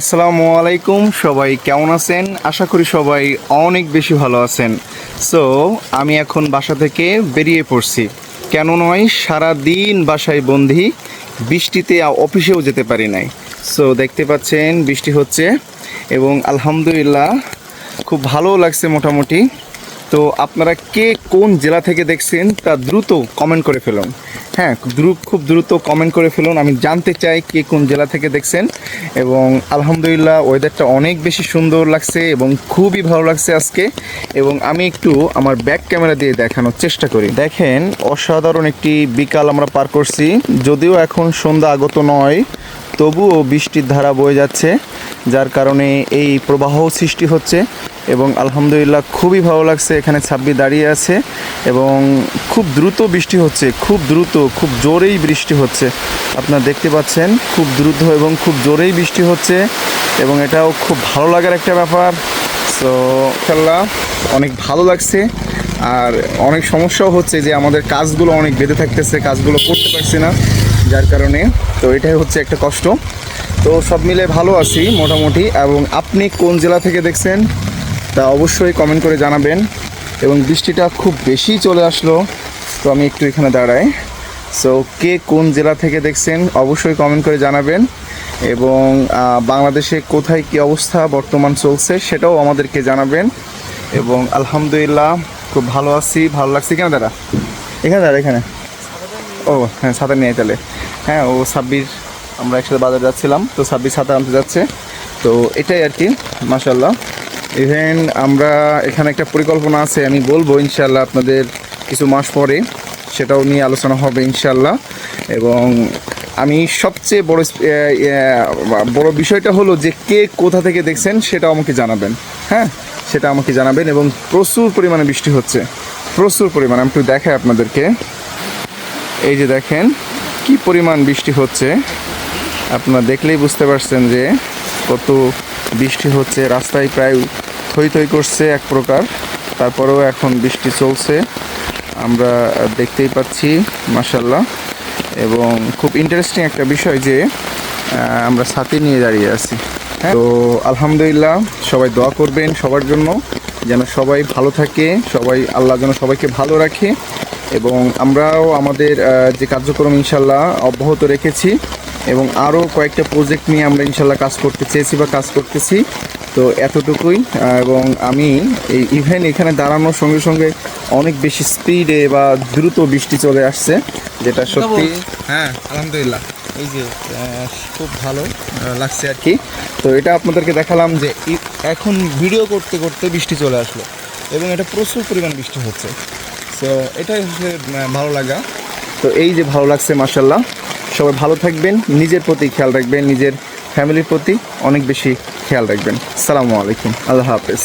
আসসালামু আলাইকুম, সবাই কেমন আছেন? আশা করি সবাই অনেক বেশি ভালো আছেন। সো আমি এখন বাসা থেকে বেরিয়ে পড়ছি। কেন নয় সারা দিন বাসায় বন্দি, বৃষ্টিতে অফিসেও যেতে পারি নাই। সো দেখতে পাচ্ছেন, বৃষ্টি হচ্ছে এবং আলহামদুলিল্লাহ খুব ভালো লাগছে মোটামুটি। তো আপনারা কে কোন জেলা থেকে দেখছেন তা দ্রুত কমেন্ট করে ফেলুন। হ্যাঁ দ্রুত, খুব দ্রুত কমেন্ট করে ফেলুন। আমি জানতে চাই কে কোন জেলা থেকে দেখছেন। এবং আলহামদুলিল্লাহ ওয়েদারটা অনেক বেশি সুন্দর লাগছে এবং খুবই ভালো লাগছে আজকে। এবং আমি একটু আমার ব্যাক ক্যামেরা দিয়ে দেখানোর চেষ্টা করি। দেখেন, অসাধারণ একটি বিকাল আমরা পার করছি। যদিও এখন সন্ধ্যা আগত নয় তবুও বৃষ্টির ধারা বয়ে যাচ্ছে, যার কারণে এই প্রবাহ সৃষ্টি হচ্ছে এবং আলহামদুলিল্লাহ খুবই ভালো লাগছে। এখানে ছাব্বি দাঁড়িয়ে আছে এবং খুব দ্রুত বৃষ্টি হচ্ছে, খুব দ্রুত, খুব জোরেই বৃষ্টি হচ্ছে। আপনারা দেখতে পাচ্ছেন, খুব দ্রুত এবং খুব জোরেই বৃষ্টি হচ্ছে এবং এটাও খুব ভালো লাগার একটা ব্যাপার। সো খেলা অনেক ভালো লাগছে। আর অনেক সমস্যাও হচ্ছে যে আমাদের কাজগুলো অনেক বেঁধে থাকতেছে, কাজগুলো করতে পারছি না, যার কারণে। তো এটাই হচ্ছে একটা কষ্ট। তো সব মিলে ভালো আছি মোটামুটি, এবং আপনি কোন জেলা থেকে দেখছেন তা অবশ্যই কমেন্ট করে জানাবেন। এবং বৃষ্টিটা খুব বেশি চলে আসলো, তো আমি একটু এখানে দাঁড়াই। সো কে কোন জেলা থেকে দেখছেন অবশ্যই কমেন্ট করে জানাবেন। এবং বাংলাদেশে কোথায় কি অবস্থা বর্তমান চলছে সেটাও আমাদেরকে জানাবেন। এবং আলহামদুলিল্লাহ খুব ভালো আছি, ভালো লাগছে কেন দাদা? এখানে দাদা, এখানে। ও হ্যাঁ ছাতা নিয়ে তাহলে। হ্যাঁ ও সাব্বির আমরা একসাথে বাজার যাচ্ছিলাম, তো সাব্বির ছাতা আনতে যাচ্ছে। তো এটাই আর কি মাসাল্লাহ ইভেন আমরা এখানে একটা পরিকল্পনা আছে, আমি বলব ইনশাল্লাহ আপনাদের কিছু মাস পরে, সেটাও নিয়ে আলোচনা হবে ইনশাল্লাহ এবং আমি সবচেয়ে বড় বড় বিষয়টা হলো যে কে কোথা থেকে দেখছেন সেটাও আমাকে জানাবেন হ্যাঁ? সেটা আমাকে জানাবেন এবং প্রচুর পরিমাণে বৃষ্টি হচ্ছে, প্রচুর পরিমাণে। আমি একটু দেখাই আপনাদেরকে। এই যে দেখেন, কি পরিমাণ বৃষ্টি হচ্ছে। আপনারা দেখলেই বুঝতে পারছেন যে কত বৃষ্টি হচ্ছে। রাস্তায় প্রায় থই থই করছে এক প্রকার। তারপরেও এখন বৃষ্টি চলছে। আমরা দেখতেই পাচ্ছি মাসাল্লাহ এবং খুব ইন্টারেস্টিং একটা বিষয় যে আমরা সাথে নিয়ে দাঁড়িয়ে আছি। হ্যাঁ? তো আলহামদুলিল্লাহ, সবাই দোয়া করবেন সবার জন্য, যেন সবাই ভালো থাকে, সবাই আল্লাহ যেন সবাইকে ভালো রাখে। এবং আমরাও আমাদের যে কার্যক্রম ইনশাল্লাহ অব্যাহত রেখেছি। এবং আরও কয়েকটা প্রজেক্ট নিয়ে আমরা ইনশাল্লাহ কাজ করতে চেয়েছি বা কাজ করতেছি। তো এতটুকুই এবং আমি এই ইভেন এখানে দাঁড়ানোর সঙ্গে সঙ্গে অনেক বেশি স্পিডে বা দ্রুত বৃষ্টি চলে আসছে যেটা সত্যি হ্যাঁ আলহামদুলিল্লাহ। এই যে খুব ভালো লাগছে আর কি। তো এটা আপনাদেরকে দেখালাম যে এখন ভিডিও করতে করতে বৃষ্টি চলে আসলো এবং এটা প্রচুর পরিমাণ বৃষ্টি হচ্ছে। তো এটাই হচ্ছে ভালো লাগা। তো এই যে ভালো লাগছে মার্শাল্লাহ সবাই ভালো থাকবেন, নিজের প্রতি খেয়াল রাখবেন, নিজের ফ্যামিলির প্রতি অনেক বেশি খেয়াল রাখবেন। সালামু আলাইকুম, আল্লাহ হাফেজ।